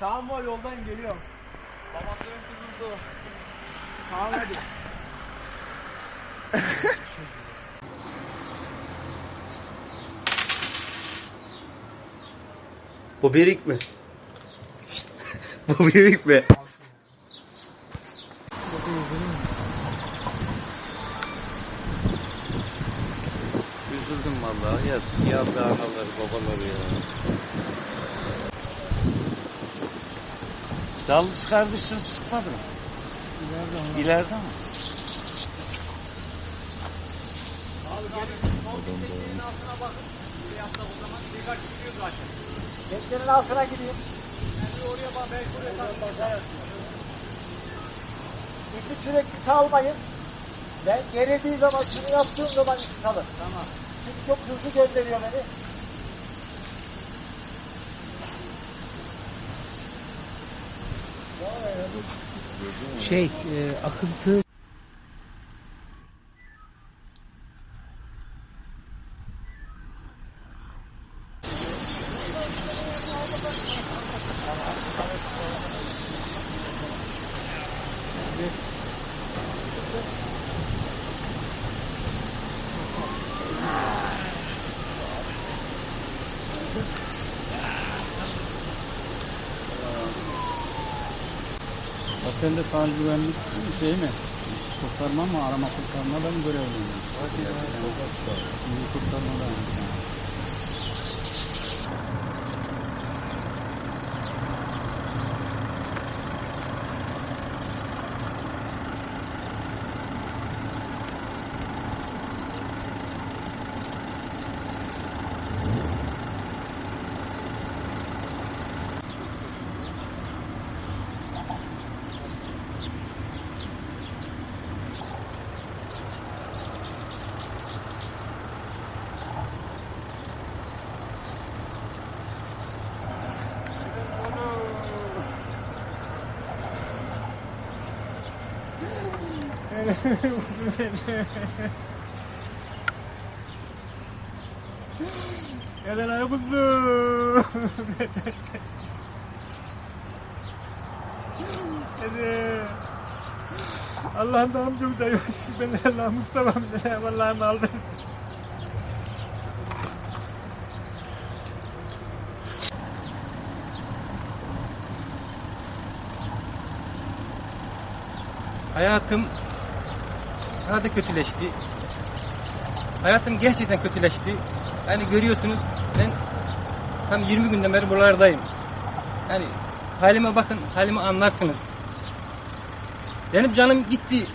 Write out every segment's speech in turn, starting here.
Tamam mı yoldan geliyorum. Babasının kuzusu. Tamam hadi. Bu birik mi? Bu birik mi? Üzüldüm vallahi ya. Yazdı anaları babaları ya. Dalış kardeşiniz çıkmadı mı? İleride, İleride mi? Teknenin altına gideyim. İpi sürekli salmayın. Ben gerildiği zaman şunu yaptığım zaman ipi salın. Tamam. Çünkü çok hızlı gönderiyor beni. Şey e, akıntı Otelde sahil güvenlik şey mi? Kurtarma mı? Arama kurtarma da mı görevliyim? Milli kurtarma da mı? Neden ayaküstü? Hadi. Allah'ım tamam çok seviyorum. Ben Allah Mustafa'm de Allah'ım aldım. Hayatım daha da kötüleşti. Hayatım gerçekten kötüleşti. Yani görüyorsunuz ben tam 20 günden beri buralardayım. Yani halime bakın, halimi anlarsınız. Benim canım gitti.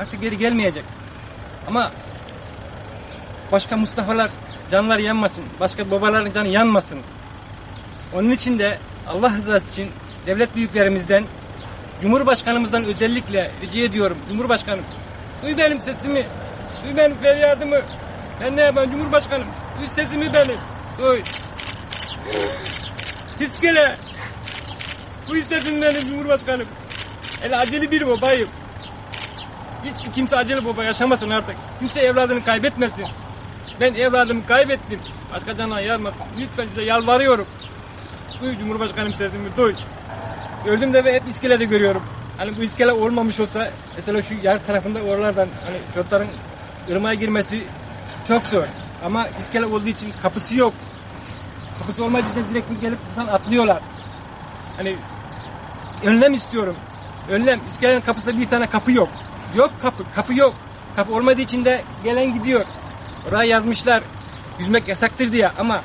Artık geri gelmeyecek. Ama başka Mustafa'lar canlar yanmasın. Başka babaların canı yanmasın. Onun için de Allah rızası için devlet büyüklerimizden Cumhurbaşkanımızdan özellikle rica ediyorum. Cumhurbaşkanım duy benim sesimi. Duy benim feryadımı. Ben ne yapayım Cumhurbaşkanım? Duy sesimi benim. Duy. İskele. Duy sesimi benim Cumhurbaşkanım. Hele acele bir babayım. Hiç kimse acele baba yaşamasın artık. Kimse evladını kaybetmesin. Ben evladımı kaybettim. Başka canına yarmasın. Lütfen size yalvarıyorum. Duy Cumhurbaşkanım sesimi duy. Gördüm de ve hep iskelede görüyorum. Hani bu iskele olmamış olsa mesela şu yer tarafında oralardan hani çocukların ırmağa girmesi çok zor. Ama iskele olduğu için kapısı yok. Kapısı olmadığı için direkt gelip buradan atlıyorlar. Hani önlem istiyorum. Önlem. İskelenin kapısında bir tane kapı yok. Yok kapı. Kapı yok. Kapı olmadığı için de gelen gidiyor. Oraya yazmışlar. Yüzmek yasaktır diye ama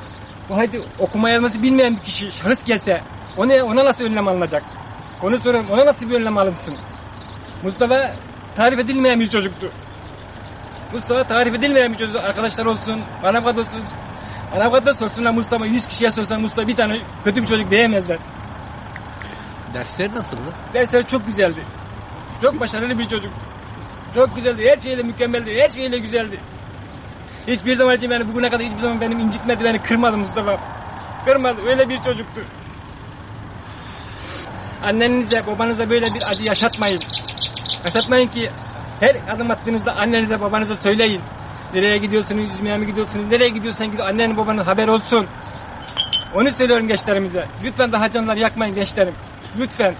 bu hadi okuma yazması bilmeyen bir kişi şahıs gelse o ne, ona nasıl önlem alınacak? Onu soruyorum ona nasıl bir önlem alınsın? Mustafa tarif edilmeyen bir çocuktu. Mustafa tarif edilmeyen bir çocuk. Arkadaşlar olsun, Manavgat olsun. Manavgat'ta sorsunlar Mustafa 100 kişiye sorsan Mustafa bir tane kötü bir çocuk diyemezler. Dersler nasıldı? Dersleri çok güzeldi. Çok başarılı bir çocuk. Çok güzeldi. Her şeyle mükemmeldi. Her şeyle güzeldi. Hiçbir zaman için beni bugüne kadar hiçbir zaman benim incitmedi, beni kırmadı Mustafa. Kırmadı. Öyle bir çocuktu. Annenize, babanıza böyle bir acı yaşatmayın. Yaşatmayın ki her adım attığınızda annenize, babanıza söyleyin. Nereye gidiyorsunuz, yüzmeye mi gidiyorsunuz, nereye gidiyorsan gidin, annenin babanın haber olsun. Onu söylüyorum gençlerimize. Lütfen daha canlar yakmayın gençlerim. Lütfen.